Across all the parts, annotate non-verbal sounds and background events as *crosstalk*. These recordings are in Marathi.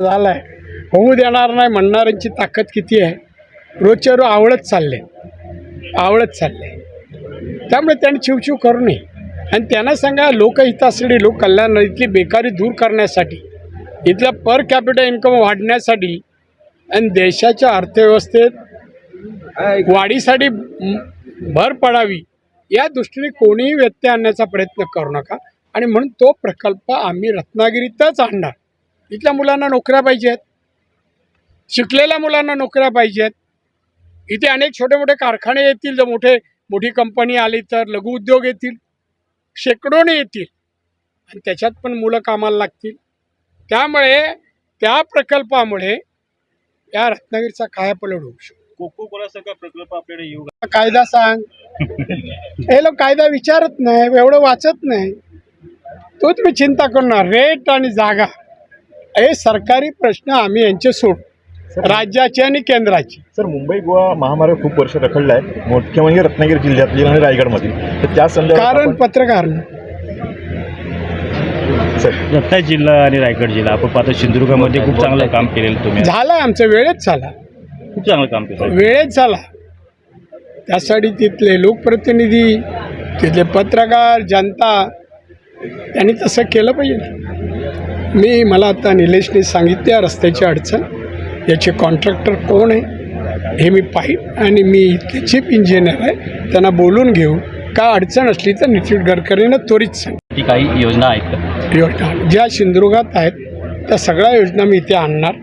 झालाय. होऊ देणार नाही म्हणणाऱ्यांची ताकद किती आहे? रोजच्या रोज आवडत चालले. आवडत चालले. त्यामुळे त्यांनी शिवशिव करू नये. आणि त्यांना सांगा लोकहितासाठी लोककल्याण इथली बेकारी दूर करण्यासाठी इथला पर कॅपिटल इन्कम वाढण्यासाठी आणि देशाच्या अर्थव्यवस्थेत वाढीसाठी भर पडावी या दृष्टीने कोणीही व्यत्यय आणण्याचा प्रयत्न करू नका. आणि म्हणून तो प्रकल्प आम्ही रत्नागिरीतच आणणार. इथल्या मुलांना नोकऱ्या पाहिजेत. शिकलेल्या मुलांना नोकऱ्या पाहिजेत. इथे अनेक छोटे मोठे कारखाने येतील जर मोठे मोठी कंपनी आली तर लघु उद्योग येतील शेकडोने येतील. आणि त्याच्यात पण मुलं कामाला लागतील. त्यामुळे त्या प्रकल्पामुळे या रत्नागिरीचा कायापलट होऊ शकतो. कोको कोलासारखा प्रकल्प आपल्याकडे येऊ कायदा सांग. हे लोक कायदा विचारत नाही एवढं वाचत नाही. तो तुम्ही चिंता करणार. रेट आणि जागा. हे सरकारी प्रश्न आम्ही यांचे सोड राज्याचे आणि केंद्राचे. सर मुंबई गोवा महामार्ग खूप वर्ष रखडला आहे मुख्य म्हणजे रत्नागिरी जिल्ह्यातील आणि रायगडमधील. तर त्या संदर्भात कारण आपण- पत्रकार सर. रत्नागिरी जिल्हा आणि रायगड जिल्हा आपण पाहतो सिंधुदुर्गामध्ये खूप चांगलं काम केलेलं तुम्ही. झाला आमचं वेळेत झाला. खूप चांगलं काम केलं. वेळेत झाला. त्यासाठी तिथले लोकप्रतिनिधी तिथले पत्रकार जनता त्यांनी तसं केलं पाहिजे. मी मला आता निलेशने सांगितले या रस्त्याची अडचण याचे कॉन्ट्रॅक्टर कोण आहे हे मी पाहिन आणि मी इथले चीफ इंजिनियर आहे त्यांना बोलून घेऊन का अडचण असली तर नितीन गडकरीनं त्वरित सांग. काही योजना आहेत योजना ज्या सिंधुदुर्गात आहेत त्या सगळ्या योजना मी इथे आणणार.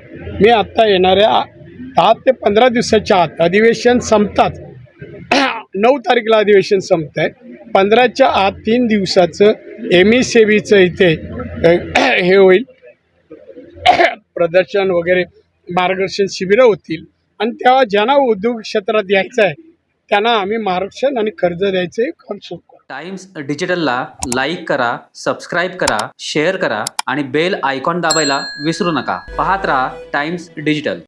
मी आत्ता येणाऱ्या दहा ते पंधरा दिवसाच्या आत अधिवेशन संपतात. *clears throat* नऊ तारीखला अधिवेशन संपत आहे पंधराच्या आत तीन दिवसाचं एम ई सेवीचं इथे हे होईल. प्रदर्शन वगैरे मार्गदर्शन शिबिरं होतील. आणि तेव्हा ज्यांना उद्योग क्षेत्रात यायचं आहे त्यांना आम्ही मार्गदर्शन आणि कर्ज द्यायचे काम सुरू करू. टाइम्स डिजिटलला लाईक करा सबस्क्राईब करा शेअर करा आणि बेल आयकॉन दाबायला विसरू नका. पाहत राहा टाइम्स डिजिटल.